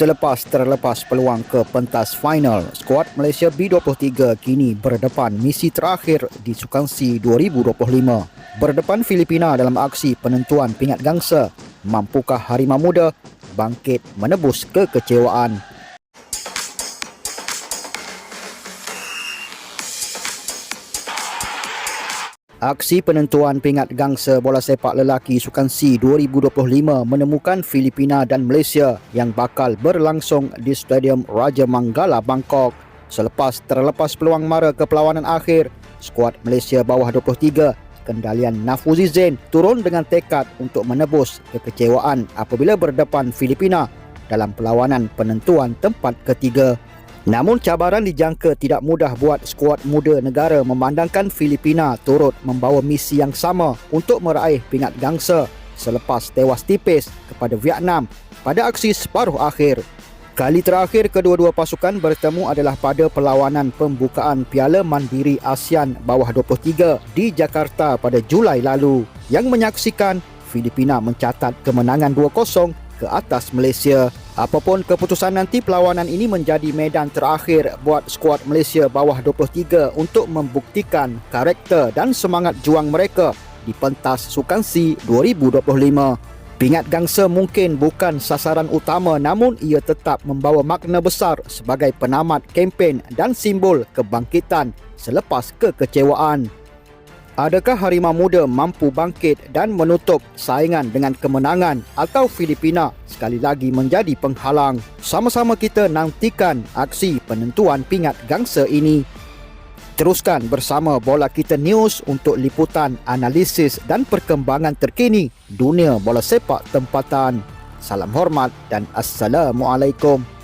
Selepas terlepas peluang ke pentas final, skuad Malaysia B23 kini berdepan misi terakhir di Sukan C 2025. Berdepan Filipina dalam aksi penentuan pingat gangsa, mampukah Harimau Muda bangkit menebus kekecewaan? Aksi penentuan pingat gangsa bola sepak lelaki Sukan C 2025 menemukan Filipina dan Malaysia yang bakal berlangsung di Stadium Raja Manggala, Bangkok. Selepas terlepas peluang mara ke perlawanan akhir, skuad Malaysia bawah 23 kendalian Nafuzi Zain turun dengan tekad untuk menebus kekecewaan apabila berdepan Filipina dalam perlawanan penentuan tempat ketiga. Namun cabaran dijangka tidak mudah buat skuad muda negara memandangkan Filipina turut membawa misi yang sama untuk meraih pingat gangsa selepas tewas tipis kepada Vietnam pada aksi separuh akhir. Kali terakhir kedua-dua pasukan bertemu adalah pada perlawanan pembukaan Piala Mandiri ASEAN bawah 23 di Jakarta pada Julai lalu yang menyaksikan Filipina mencatat kemenangan 2-0 ke atas Malaysia. Apapun keputusan nanti perlawanan ini menjadi medan terakhir buat skuad Malaysia bawah 23 untuk membuktikan karakter dan semangat juang mereka di pentas Sukan C 2025. Pingat gangsa mungkin bukan sasaran utama namun ia tetap membawa makna besar sebagai penamat kempen dan simbol kebangkitan selepas kekecewaan. Adakah Harimau Muda mampu bangkit dan menutup saingan dengan kemenangan atau Filipina sekali lagi menjadi penghalang? Sama-sama kita nantikan aksi penentuan pingat gangsa ini. Teruskan bersama Bola Kita News untuk liputan, analisis dan perkembangan terkini dunia bola sepak tempatan. Salam hormat dan Assalamualaikum.